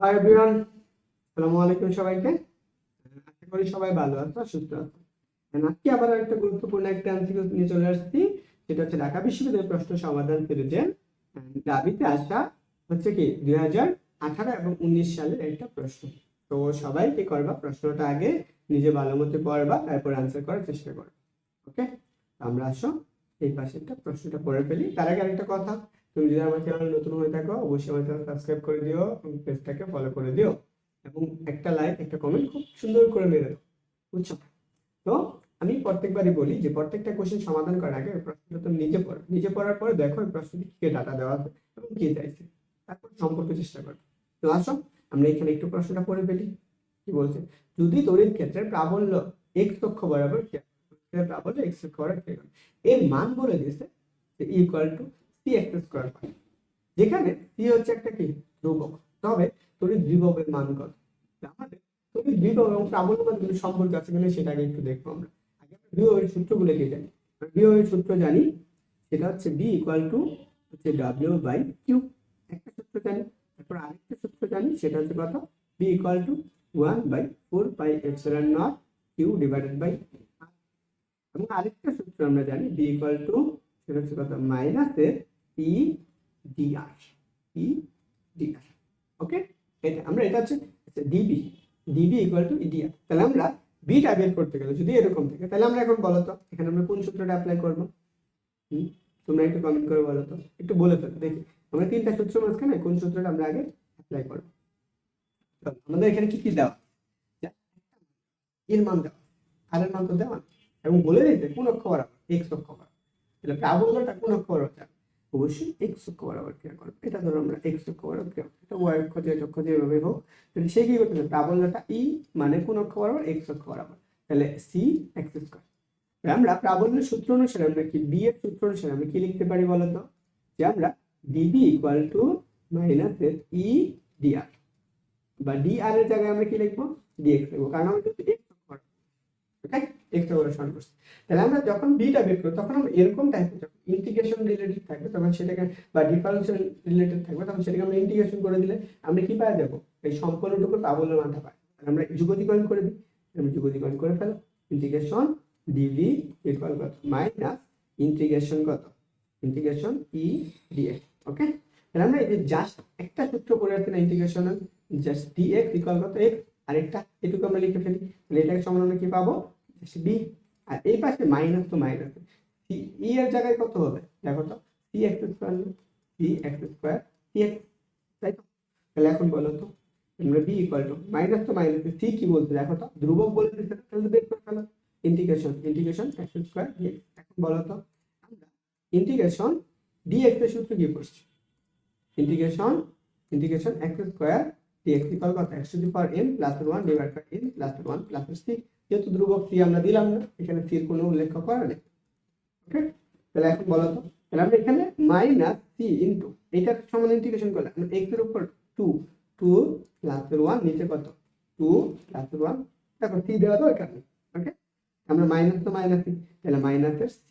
Hi everyone আসসালামু আলাইকুম সবাইকে। আশা করি সবাই ভালো আছো, সুস্থ আছো। আজকে আবার একটা গুরুত্বপূর্ণ একটা এমসিকিউ নিয়ে চলে আসছি, সেটা হচ্ছে ঢাকা বিশ্ববিদ্যালয়ের প্রশ্ন সমাধান সিরিজের দাবিতে আসা হচ্ছে কি, দুই হাজার আঠারো এবং উনিশ সালের একটা প্রশ্ন। তো সবাই কি করবা, প্রশ্নটা আগে নিজে ভালো মতো পড়বা, তারপর আনসার করার চেষ্টা করো ওকে আমরা আসো, এই পাশে একটা প্রশ্নটা পড়ে ফেলি। তার আগে আরেকটা কথা তুমি যদি আমার চ্যানেল নতুন হয়ে থাকো, অবশ্যই আমার চ্যানেল সাবস্ক্রাইব করে দিও পেজটাকে ফলো করে দিও এবং একটা লাইক একটা কমেন্ট খুব সুন্দর করে মেরে দাও, বুঝছ? তো আমি প্রত্যেকবারই বলি যে প্রত্যেকটা কোশ্চেন সমাধান করার আগে প্রশ্নটা তুমি নিজে পড়ো। নিজে পড়ার পরে দেখো এই প্রশ্নটি কি ডাটা দেওয়া আছে এবং কি চাইছে। তারপর সম্পর্ক চেষ্টা করো। তো আসো, আমরা এখানে একটু প্রশ্নটা পড়ে ফেলি। কি বলছে? যদি তড়িৎ ক্ষেত্রের প্রাবল্য এক্স অক্ষ বরাবর প্রাবল্য এক্স অক্ষ বরাবর, এর মান বলে দিয়েছে ইকুয়াল টু যেখানে হচ্ছে একটা কি? ধ্রুবক। তবে তড়িৎ বিভবের মান কত? আমাদের এবং প্রাবল্য মান সম্পর্ক আছে কিনা সেটা আগে একটু দেখব আমরা। আগে আমরা বিভবের সূত্রগুলো কি জানি। সূত্র জানি, সেটা হচ্ছে বি ইকুয়াল টু হচ্ছে ডাব্লিউ বাই কিউ একটা সূত্র জানি, তারপর আরেকটা সূত্র জানি, সেটা হচ্ছে কত? B equal to one by four by epsilon naught Q divided by এবং আরেকটা সূত্র আমরা জানি বি ইকুয়াল টু সেটা হচ্ছে কত? মাইনাসের ই ডিআর ই ডিআর ওকে এটা আমরা, এটা হচ্ছে ডিবি ডিবি ইডিআর তাহলে আমরা বিটা বের করতে গেলে, যদি এরকম থাকে, তাহলে আমরা এখন বলো তো, এখানে আমরা কোন সূত্রটা অ্যাপ্লাই করব? তোমরা একটু কমেন্ট করে বলো তো, একটু বলে ফেলো, দেখি। আমরা তিনটা সূত্র মাঝখানে কোন সূত্রটা আমরা আগে অ্যাপ্লাই করব? আমাদের এখানে কি কি দেওয়া? এর মান দেওয়া আর এর মান তো দেওয়া এবং বলে দিতে কোন অক্ষ বরাবর এক্স অক্ষ বরাবর। তাহলে প্রাবল্যটা কোন অক্ষ যাবে অবশ্যই এক্স অক্ষ বরাবর ক্রিয়া করবে। এটা ধরো আমরা এক্স অক্ষ বরাবর ক্রিয়া করব এটা ওয়াই অক্ষ যে হোক তাহলে সে কি করতে হবে প্রাবল্যটা ই মানে কোন অক্ষ বরাবর এক্স অক্ষ বরাবর। তাহলে সি এক্স স্কোয়ার আমরা প্রাবল্যের সূত্র অনুসারে আমরা কি বি এর সূত্র অনুসারে কি লিখতে পারি বলতো যে আমরা DB equal to minus E DR বা ডিআর এর জায়গায় আমরা কি লিখব? ডিএক্স লিখব। কারণ আমরা কিন্তু এক্স ওকে এক্স করছি। তাহলে আমরা যখন বিটা বের করব, তখন আমরা এরকম টাইপের যখন ইন্টিগ্রেশন রিলেটেড থাকবে তখন সেটাকে বা ডিফারেন্সিয়াল রিলেটেড থাকবে তখন সেটাকে আমরা ইন্টিগ্রেশন করে দিলে আমরা কি পাওয়া যাব? এই সম্পূর্ণটুকু প্রাবল্য মানটা পাই আমরা যুগতিকরণ করে দিই। আমি যুগতিকরণ করে ফেলো। ইন্টিগ্রেশন ডিভি ইকুয়াল কত? মাইনাস ইন্টিগ্রেশন কত? ইন্টিগ্রেশন ই ডিএক্স ওকে তাহলে আমরা এই যে জাস্ট একটা সূত্র করে আসছি না ইন্টিগ্রেশনের জাস্ট ডিএক্স ইকুয়াল কত? এক্স আরেকটা, এটুকু আমরা লিখে ফেলি। তাহলে এটাকে সমান আমরা কি পাবো? বি আর এই পাশে মাইনাস তো মাইনাস সি ই এর জায়গায় কত হবে? দেখো তো C X square C X square C X তাই তো? তাহলে এখন বলো তো বি ইকুয়াল টু মাইনাস তো মাইনাস সি কি দেখো তো, ধ্রুবক বলে দিচ্ছে তাহলে বের করে ফেলো। Integration integration X square DX এখন বলো তো, আমরা ইন্টিগ্রেশন ডিএক্স এর সূত্র কি করছি? Integration integration X square dx equal কত? x to the power n plus 1 divide by n plus 1 plus c যেহেতু ধ্রুবক c আমরা দিলাম না, এখানে এর কোনো উল্লেখ করা নেই। তাহলে এখন বলো তো, তাহলে আমরা এখানে মাইনাস c ইনটু এইটার সমান ইন্টিগ্রেশন করলে আমরা x এর উপর 2 2 প্লাস 1 নিচে কত? 2 প্লাস 1 দেখো c দেওয়া ওকে আমরা মাইনাস তো মাইনাস c তাহলে মাইনাসের c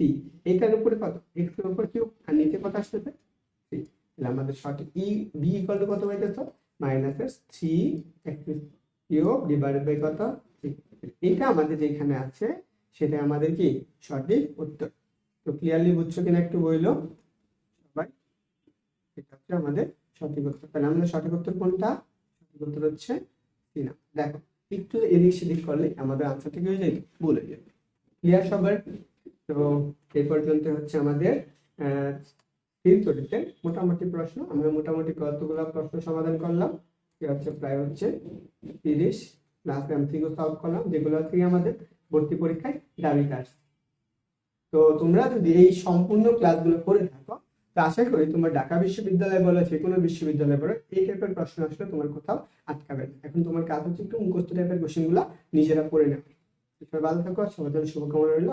এইটার উপরে কত? x এর উপর কিউব আর নিচে কত আসতেছে? c, তাহলে আমাদের সঠিক e b ইকুয়াল টু কত পাইতেছো? মাইনাসের থ্রি কিউব ডিভাইডেড বাই কত? এটা আমাদের যেখানে আছে, সেটা আমাদের কি? সঠিক উত্তর। তো ক্লিয়ারলি বুঝছ কিনা একটু বইলো? সবাই এটা হচ্ছে আমাদের সঠিক উত্তর। তাহলে আমাদের সঠিক উত্তর কোনটা? সঠিক উত্তর হচ্ছে তিনা দেখো, একটু এদিক সেদিক করলে আমাদের আনসারটা কি হয়ে ভুল হয়ে যাবে। ক্লিয়ার সবার? তো এই পর্যন্ত হচ্ছে আমাদের তরিতে মোটামুটি প্রশ্ন। আমরা মোটামুটি কতগুলো প্রশ্ন সমাধান করলাম? হচ্ছে প্রায় হচ্ছে তিরিশ। প্লাস এমসিকিউ সলভ করলাম, যেগুলো থেকে আমাদের ভর্তি পরীক্ষায় দাবিতে আসছে তো তোমরা যদি এই সম্পূর্ণ ক্লাসগুলো করে থাকো, তো আশা করি তোমার ঢাকা বিশ্ববিদ্যালয় বলো, যে কোনো বিশ্ববিদ্যালয় বলো, এই টাইপের প্রশ্ন আসলে তোমার কোথাও আটকাবে না। এখন তোমার কাজ হচ্ছে একটু মুখস্থ টাইপের কোশ্চেনগুলো নিজেরা পড়ে নেবে। সবাই ভালো থাকো জন্য শুভকামনা রইল।